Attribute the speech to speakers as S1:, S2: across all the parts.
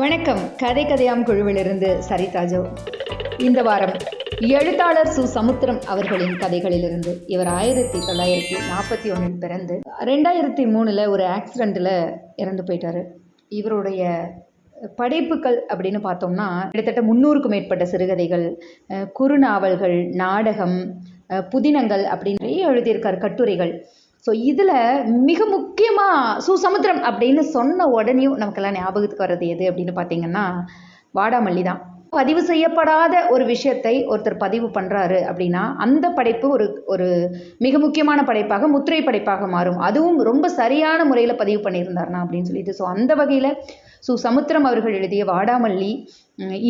S1: வணக்கம். கதை கதையாம் குழுவிலிருந்து சரிதாஜோ இந்த வாரம் எழுத்தாளர் சு. சமுத்திரம் அவர்களின் கதைகளிலிருந்து இவர் ஆயிரத்தி தொள்ளாயிரத்தி நாற்பத்தி ஒன்றில் பிறந்து ரெண்டாயிரத்தி மூணில் ஒரு ஆக்சிடெண்ட்டில் இறந்து போயிட்டாரு. இவருடைய படைப்புகள் அப்படின்னு பார்த்தோம்னா கிட்டத்தட்ட முந்நூறுக்கும் மேற்பட்ட சிறுகதைகள் குறுநாவல்கள் நாடகம் புதினங்கள் அப்படின்னு நிறைய எழுதியிருக்கார் கட்டுரைகள். ஸோ இதில் மிக முக்கியமாக சுசமுத்திரம் அப்படின்னு சொன்ன உடனேயும் நமக்கெல்லாம் ஞாபகத்துக்கு வர்றது எது அப்படின்னு பார்த்தீங்கன்னா வாடாமல்லி தான். பதிவு செய்யப்படாத ஒரு விஷயத்தை ஒருத்தர் பதிவு பண்ணுறாரு அப்படின்னா அந்த படைப்பு ஒரு ஒரு மிக முக்கியமான படைப்பாக முத்திரை படைப்பாக மாறும். அதுவும் ரொம்ப சரியான முறையில் பதிவு பண்ணியிருந்தார்னா அப்படின்னு சொல்லிட்டு ஸோ அந்த வகையில் சு சமுத்திரம் அவர்கள் எழுதிய வாடாமல்லி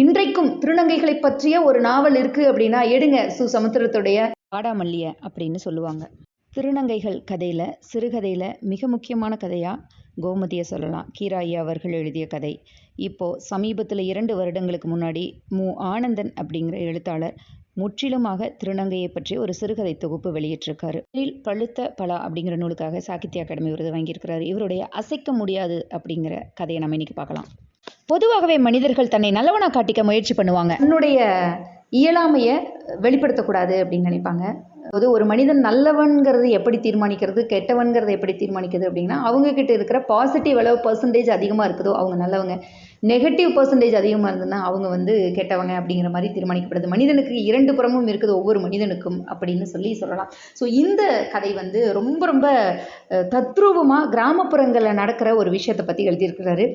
S1: இன்றைக்கும் திருநங்கைகளை பற்றிய ஒரு நாவல் இருக்குது அப்படின்னா எடுங்க. சு சமுத்திரத்துடைய வாடாமல்லிய அப்படின்னு சொல்லுவாங்க. திருநங்கைகள் கதையில் சிறுகதையில் மிக முக்கியமான கதையாக கோமதியை சொல்லலாம். கீராயி அவர்கள் எழுதிய கதை. இப்போது சமீபத்தில் இரண்டு வருடங்களுக்கு முன்னாடி மு. ஆனந்தன் அப்படிங்கிற எழுத்தாளர் முற்றிலுமாக திருநங்கையை பற்றி ஒரு சிறுகதை தொகுப்பு வெளியிட்டிருக்காரு. இதில் பழுத்த பலா அப்படிங்கிற நூலுக்காக சாகித்ய அகாடமி விருது வாங்கியிருக்கிறார். இவருடைய அசைக்க முடியாது அப்படிங்கிற கதையை நம்ம இன்னைக்கு பார்க்கலாம். பொதுவாகவே மனிதர்கள் தன்னை நல்லவனா காட்டிக்க முயற்சி பண்ணுவாங்க. என்னுடைய இயலாமையை வெளிப்படுத்தக்கூடாது அப்படின்னு நினைப்பாங்க. அதாவது ஒரு மனிதன் நல்லவன்கிறது எப்படி தீர்மானிக்கிறது கெட்டவன்கிறது எப்படி தீர்மானிக்கிறது அப்படின்னா அவங்க கிட்ட இருக்கிற பாசிட்டிவ் அளவு பர்சன்டேஜ் அதிகமாக இருக்குதோ அவங்க நல்லவங்க. நெகட்டிவ் பர்சன்டேஜ் அதிகமாக இருந்ததுன்னா அவங்க வந்து கெட்டவங்க அப்படிங்கிற மாதிரி தீர்மானிக்கப்படுது. மனிதனுக்கு இரண்டு புறமும் இருக்குது ஒவ்வொரு மனிதனுக்கும் அப்படின்னு சொல்லி சொல்லலாம். ஸோ இந்த கதை வந்து ரொம்ப ரொம்ப தத்ரூபமாக கிராமப்புறங்களில் நடக்கிற ஒரு விஷயத்தை பற்றி எழுதியிருக்கிறாரு.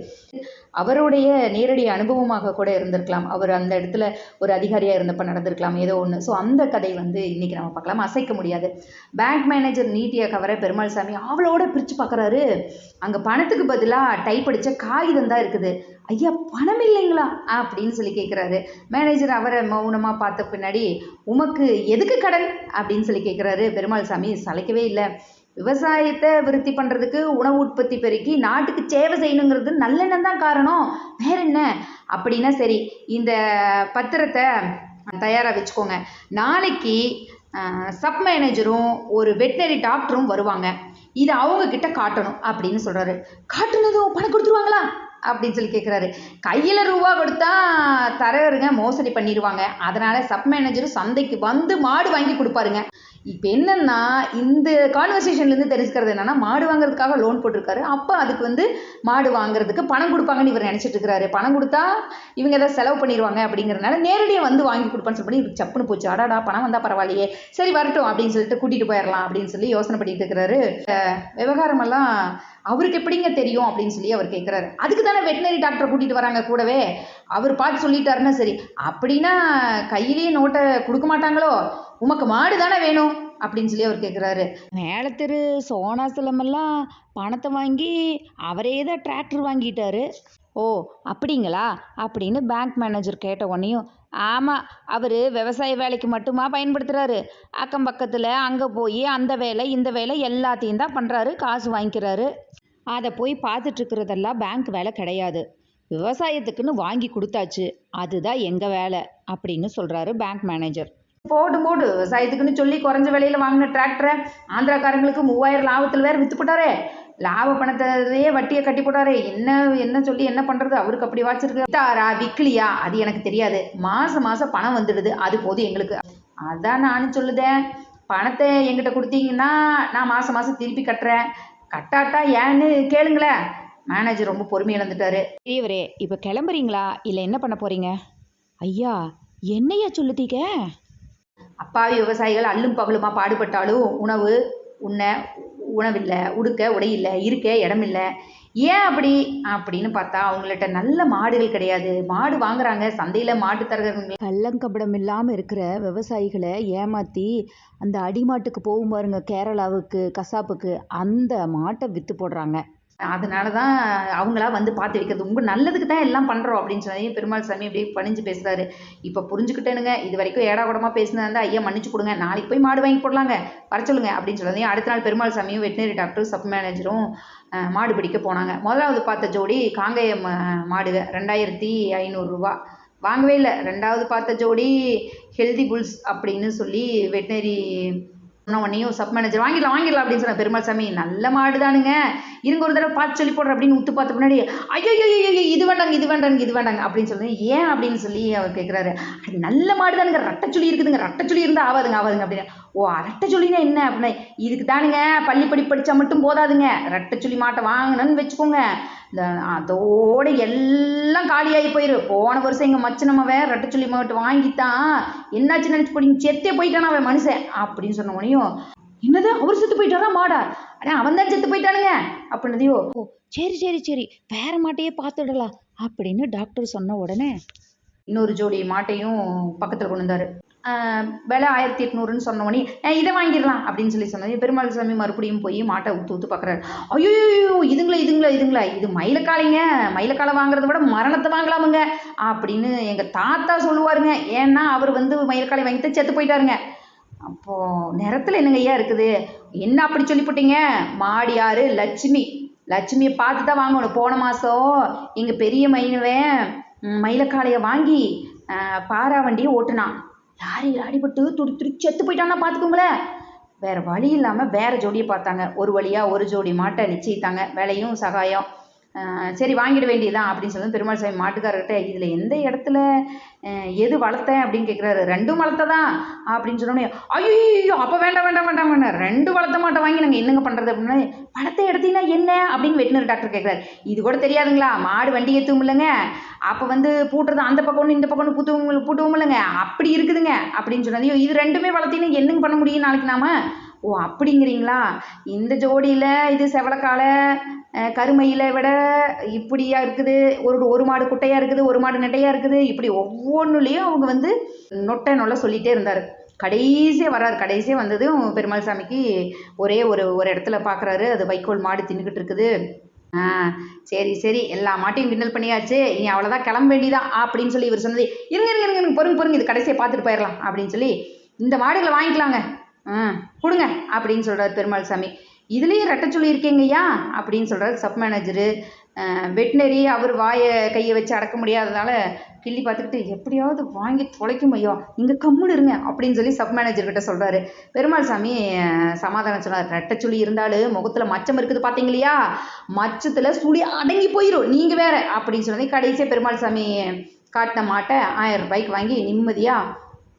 S1: அவருடைய நேரடி அனுபவமாக கூட இருந்திருக்கலாம். அவர் அந்த இடத்துல ஒரு அதிகாரியாக இருந்தப்ப நடந்திருக்கலாம் ஏதோ ஒன்று ஸோ அந்த கதை வந்து இன்னைக்கு நம்ம பார்க்கலாம். அசைக்க முடியாது. பேங்க் மேனேஜர் நீட்டிய கவரை பெருமாள் சாமி அவளோட பிரித்து பார்க்குறாரு. அங்கே பணத்துக்கு பதிலாக டைப் அடித்த காகிதம் தான் இருக்குது. ஐயா பணம் இல்லைங்களா? அப்படின்னு சொல்லி கேட்குறாரு மேனேஜர் அவரை மௌனமாக பார்த்த பின்னாடி உமக்கு எதுக்கு கடன்? அப்படின்னு சொல்லி கேட்குறாரு பெருமாள் சாமி சளைக்கவே இல்லை. விவசாயத்தை விருத்தி பண்ணுறதுக்கு உணவு உற்பத்தி பெருக்கி நாட்டுக்கு சேவை செய்யணுங்கிறது நல்லெண்ணம் தான் காரணம். வேற என்ன? அப்படின்னா சரி இந்த பத்திரத்தை தயாராக வச்சுக்கோங்க. நாளைக்கு சப் மேனேஜரும் ஒரு வெட்டினரி டாக்டரும் வருவாங்க. இதை அவங்க கிட்ட காட்டணும் அப்படின்னு சொல்கிறாரு காட்டுனதும் பணம் கொடுத்துருவாங்களா? அப்படின்னு சொல்லி கேட்குறாரு கையில் ரூபா கொடுத்தா தரருங்க மோசடி பண்ணிடுவாங்க அதனால சப் மேனேஜரும் சந்தைக்கு வந்து மாடு வாங்கி கொடுப்பாருங்க. இப்போ என்னன்னா இந்த கான்வர்சேஷன்லேருந்து தெரிஞ்சுக்கிறது என்னன்னா மாடு வாங்குறதுக்காக லோன் போட்டிருக்காரு. அப்போ அதுக்கு வந்து மாடு வாங்குறதுக்கு பணம் கொடுப்பாங்கன்னு இவர் நினச்சிட்டு இருக்கிறாரு. பணம் கொடுத்தா இவங்க ஏதாவது செலவு பண்ணிடுவாங்க அப்படிங்கிறனால நேரடியாக வந்து வாங்கி கொடுப்பான்னு சொல்லி இவருக்கு சப்புன்னு போச்சு. அடாடா பணம் வந்தால் பரவாயில்லையே. சரி வரட்டும் அப்படின்னு சொல்லிட்டு கூட்டிகிட்டு போயிடலாம் அப்படின்னு சொல்லி யோசனை பண்ணிட்டு இருக்கிறாரு. விவகாரமெல்லாம் அவருக்கு எப்படிங்க தெரியும் அப்படின்னு சொல்லி அவர் கேட்குறாரு அதுக்கு தானே வெட்டினரி டாக்டரை கூட்டிகிட்டு வராங்க கூடவே. அவர் பார்த்து சொல்லிட்டாருன்னா சரி. அப்படின்னா கையிலேயே நோட்டை கொடுக்க மாட்டாங்களோ? உமக்கு மாடு தானே வேணும்? அப்படின்னு சொல்லி அவர் கேட்குறாரு மேலத்திரு சோனாசலமெல்லாம் பணத்தை வாங்கி அவரே தான் டிராக்டர் வாங்கிட்டாரு. ஓ அப்படிங்களா? அப்படின்னு பேங்க் மேனேஜர் கேட்ட உடனேயும் ஆமாம் அவர் விவசாய வேலைக்கு மட்டுமா பயன்படுத்துகிறாரு அக்கம் பக்கத்தில் அங்கே போய் அந்த வேலை இந்த வேலை எல்லாத்தையும் தான் பண்ணுறாரு காசு வாங்கிக்கிறாரு. அதை போய் பார்த்துட்ருக்கிறதெல்லாம் பேங்க் வேலை கிடையாது. விவசாயத்துக்குன்னு வாங்கி கொடுத்தாச்சு. அதுதான் எங்கள் வேலை அப்படின்னு சொல்கிறாரு பேங்க் மேனேஜர் போடு போடு. விவசாயத்துக்குன்னு சொல்லி குறைஞ்ச விலையில் வாங்கின டிராக்டரை ஆந்திராக்காரங்களுக்கு மூவாயிரம் லாபத்தில் வேறு விற்று போட்டாரே. லாப பணத்தையே வட்டியை கட்டி போட்டாரே. என்ன என்ன சொல்லி என்ன பண்ணுறது அவருக்கு அப்படி வாச்சிருக்கு விற்கலியா அது எனக்கு தெரியாது. மாதம் மாதம் பணம் வந்துடுது. அது போதும் எங்களுக்கு. அதான் நானும் சொல்லுதேன். பணத்தை என்கிட்ட கொடுத்தீங்கன்னா நான் மாதம் மாதம் திருப்பி கட்டுறேன். கட்டாட்டா ஏன்னு கேளுங்களேன். மேனேஜர் ரொம்ப பொறுமை இழந்துட்டாரு. பெரியவரே இப்போ கிளம்புறீங்களா? இல்லை என்ன பண்ண போறீங்க? ஐயா என்னையா சொல்லுதீங்க? அப்பாவி விவசாயிகள் அல்லும் பகலுமா பாடுபட்டாலும் உணவு உண்ண உணவில்லை உடுக்க உடையில்லை இருக்க இடமில்லை. ஏன் அப்படி? அப்படின்னு பார்த்தா அவங்கள்ட்ட நல்ல மாடுகள் கிடையாது. மாடு வாங்குறாங்க. சந்தையில் மாட்டு தரகர்கள் கள்ளங்கபடம் இல்லாமல் இருக்கிற விவசாயிகளை ஏமாற்றி அந்த அடிமாட்டுக்கு போகும் பாருங்க கேரளாவுக்கு கசாப்புக்கு அந்த மாட்டை விற்று போடுறாங்க. அதனால தான் அவங்களா வந்து பார்த்து வைக்கிறது. உங்கள் நல்லதுக்கு தான் எல்லாம் பண்ணுறோம் அப்படின்னு சொல்லி பெருமாள் சாமி அப்படியே பணிஞ்சு பேசுகிறாரு இப்போ புரிஞ்சுக்கிட்டேனுங்க. இது வரைக்கும் ஏடா கூடமா பேசினா இருந்தால் ஐயா மன்னிச்சு கொடுங்க. நாளைக்கு போய் மாடு வாங்கி போடலாங்க வர சொல்லுங்க. அப்படின்னு சொல்லி அடுத்த நாள் பெருமாள் சாமியும் வெட்டினரி டாக்டரும் சப் மேனேஜரும் மாடு பிடிக்க போனாங்க. முதலாவது பார்த்த ஜோடி காங்கேயம் மாடுக ரெண்டாயிரத்தி ஐநூறுரூவா வாங்கவே இல்லை. ரெண்டாவது பார்த்த ஜோடி ஹெல்தி புல்ஸ் அப்படின்னு சொல்லி வெட்டினரி சொன்ன சப் மேனேஜர் வாங்கிடலாம் வாங்கிடலாம் அப்படின்னு சொன்ன பெருமாள் சாமி நல்ல மாடு தானுங்க இருங்க ஒரு தடவை பார்த்து சொல்லி போடுற அப்படின்னு உத்து பார்த்த முன்னாடி ஐயோ ஐயோ இது வேண்டாங்க இது வேண்டாங்க இது வேண்டாங்க அப்படின்னு சொல்லி ஏன் அப்படின்னு சொல்லி அவர் கேட்குறாரு அது நல்ல மாடு தானுங்க ரட்டச்சுளி இருக்குதுங்க ரட்டச்சொல்லி இருந்தால் ஆகாதுங்க ஆகாதுங்க அப்படின்னு. ஓ ரட்டச்சுளினா என்ன அப்படின்னா? இதுக்கு தானுங்க பள்ளிப்படி படித்தா மட்டும் போதாதுங்க. ரட்டச்சுளி மாட்டை வாங்கினேன்னு வச்சுக்கோங்க. இந்த அதோட எல்லாம் காலியாகி போயிரு. போன வருஷம் எங்கள் மச்சனமாவன் ரெட்டச்சொல்லி மாவட்டம் வாங்கித்தான். என்னாச்சு நினச்சி போடிங்க செத்தே போயிட்டானா அவன் மனுஷன் அப்படின்னு சொன்ன உடனேயும் என்னது? அவர் செத்து போயிட்டாரா? மாடா. அண்ணா அவன் தான் செத்து போயிட்டானுங்க. அப்படின்னதையோ ஓ சரி சரி சரி. வேற மாட்டையே பார்த்துடலாம் அப்படின்னு டாக்டர் சொன்ன உடனே இன்னொரு ஜோடி மாட்டையும் பக்கத்தில் கொண்டு வந்தாரு. விலை ஆயிரத்தி எட்நூறுன்னு சொன்னவொடனே இதை வாங்கிடலாம் அப்படின்னு சொல்லி சொன்னது பெருமாள் சாமி மறுபடியும் போய் மாட்டை ஊத்து ஊத்து பார்க்குறாரு ஐயோ இதுங்களா இதுங்களா இதுங்களா. இது மயிலக்காலைங்க மயிலக்காலை வாங்குறத விட மரணத்தை வாங்கலாமுங்க அப்படின்னு எங்கள் தாத்தா சொல்லுவாருங்க. ஏன்னா அவர் வந்து மயிலக்காலை வாங்கிட்டு செத்து போயிட்டாருங்க. அப்போது நிறத்தில் என்னங்க ஐயா இருக்குது? என்ன அப்படி சொல்லிவிட்டீங்க மாடியாரு லட்சுமி. லட்சுமியை பார்த்து தான் வாங்கணும். போன மாதம் எங்கள் பெரிய மைனவன் மயிலக்காலையை மயிலக்காளையை வாங்கி பாரா வண்டியை ஓட்டுனான். லாரியில் அடிபட்டு துடி துடி செத்து போயிட்டான்னா பார்த்துக்கோங்களேன் வேற வழி இல்லாமல் வேற ஜோடியை பார்த்தாங்க. ஒரு வழியாக ஒரு ஜோடி மாட்டை நிச்சயித்தாங்க. விலையும் சகாயம். சரி வாங்கிட வேண்டியதுதான் அப்படின்னு சொல்லி பெருமாள் சாமி மாட்டுக்காரர்கிட்ட இதில் எந்த இடத்துல எது வளர்த்தேன்? அப்படின்னு கேட்குறாரு ரெண்டும் வளர்த்ததான் அப்படின்னு சொன்னோடனே ஐயோ அப்போ வேண்டாம் வேண்டாம் வேண்டாம் வேண்டாம். ரெண்டு வளர்த்த மாட்டை வாங்கி நாங்கள் என்னங்க பண்ணுறது அப்படின்னா வளர்த்த எடுத்தீங்கன்னா என்ன? அப்படின்னு வெட்டினர் டாக்டர் கேட்குறாரு இது கூட தெரியாதுங்களா மாடு வண்டி ஏற்றுவும் இல்லைங்க. அப்போ வந்து பூட்டுறது அந்த பக்கம் ஒன்று இந்த பக்கம்னு ஒன்று பூத்துவும் இல்லைங்க. அப்படி இருக்குதுங்க அப்படின்னு சொன்னதையும் இது ரெண்டுமே வளர்த்தீங்கன்னா என்னங்க பண்ண முடியும் நாளைக்கு நாம? ஓ அப்படிங்கிறீங்களா? இந்த ஜோடியில் இது செவலக்காலை கருமையில விட இப்படியா இருக்குது ஒரு ஒரு மாடு குட்டையாக இருக்குது ஒரு மாடு நெட்டையாக இருக்குது இப்படி ஒவ்வொன்றுலேயும் அவங்க வந்து நொட்டை நொல்ல சொல்லிகிட்டே இருந்தார். கடைசியாக வர்றாரு. கடைசியாக வந்ததும் பெருமாள் சாமிக்கு ஒரே ஒரு ஒரு இடத்துல பார்க்குறாரு அது வைக்கோல் மாடு தின்னுக்கிட்டு இருக்குது. ஆ சரி சரி. எல்லா மாட்டையும் கிண்டல் பண்ணியாச்சு. இனி அவ்வளோதான் கிளம்ப வேண்டியதான் அப்படின்னு சொல்லி இவர் சொன்னது இருங்க இருங்க இருங்க இருங்க, பொறுங்க பொறுங்க. இது கடைசியை பார்த்துட்டு போயிடலாம் அப்படின்னு சொல்லி இந்த மாடுகளை வாங்கிக்கலாங்க. ஆ கொடுங்க அப்படின்னு சொல்கிறார் பெருமாள் சாமி. இதுலேயும் ரெட்டச்சுள்ளி இருக்கீங்கய்யா அப்படின்னு சொல்கிறார் சப் மேனேஜரு வெட்டினரி அவர் வாயை கையை வச்சு அடக்க முடியாததால கிள்ளி பார்த்துக்கிட்டு எப்படியாவது வாங்கி தொலைக்கும் ஐயோ நீங்கள் கம்முன்னு இருங்க அப்படின்னு சொல்லி சப் மேனேஜர்கிட்ட சொல்கிறாரு பெருமாள் சாமி சமாதானம் சொன்னார். ரெட்டச்சுளி இருந்தாலும் முகத்தில் மச்சம் இருக்குது பார்த்தீங்களையா? மச்சத்தில் சுழி அடங்கி போயிடும் நீங்கள் வேற அப்படின்னு சொன்னதே கடைசியாக பெருமாள் சாமி காட்டின மாட்டை ஆயிரம் ரூபாய்க்கு வாங்கி நிம்மதியாக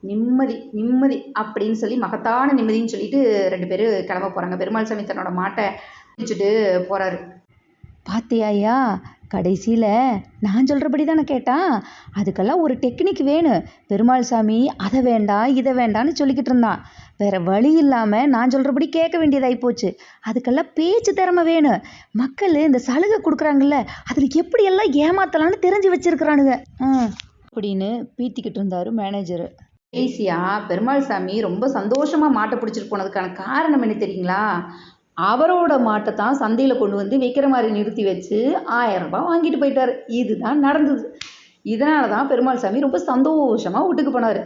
S1: நிம்மதி நிம்மதி அப்படின்னு சொல்லி மகத்தான நிம்மதின்னு சொல்லிட்டு ரெண்டு பேரும் கிளம்ப போகிறாங்க பெருமாள் சாமி தன்னோட மாட்டை பிடிச்சிட்டு போகிறாரு பாத்தியாயா கடைசியில் நான் சொல்கிறபடி தானே கேட்டான் அதுக்கெல்லாம் ஒரு டெக்னிக் வேணும். பெருமாள் சாமி அதை வேண்டாம் இதை வேண்டான்னு சொல்லிக்கிட்டு இருந்தான். வேற வழி இல்லாமல் நான் சொல்கிறபடி கேட்க வேண்டியதாகி போச்சு. அதுக்கெல்லாம் பேச்சு திறமை வேணும். மக்கள் இந்த சலுகை கொடுக்குறாங்கல்ல அதில் எப்படியெல்லாம் ஏமாத்தலான்னு தெரிஞ்சு வச்சுருக்குறானுங்க. ஆ அப்படின்னு பீத்திக்கிட்டு இருந்தார் மேனேஜரு கடைசியா பெருமாள் சாமி ரொம்ப சந்தோஷமாக மாட்டை பிடிச்சிட்டு போனதுக்கான காரணம் என்ன தெரியுங்களா? அவரோட மாட்டை தான் சந்தையில் கொண்டு வந்து விற்கிற மாதிரி நிறுத்தி வச்சு ஆயிரம் ரூபாய் வாங்கிட்டு போயிட்டாரு. இதுதான் நடந்தது. இதனால தான் பெருமாள் சாமி ரொம்ப சந்தோஷமாக வீட்டுக்கு போனார்.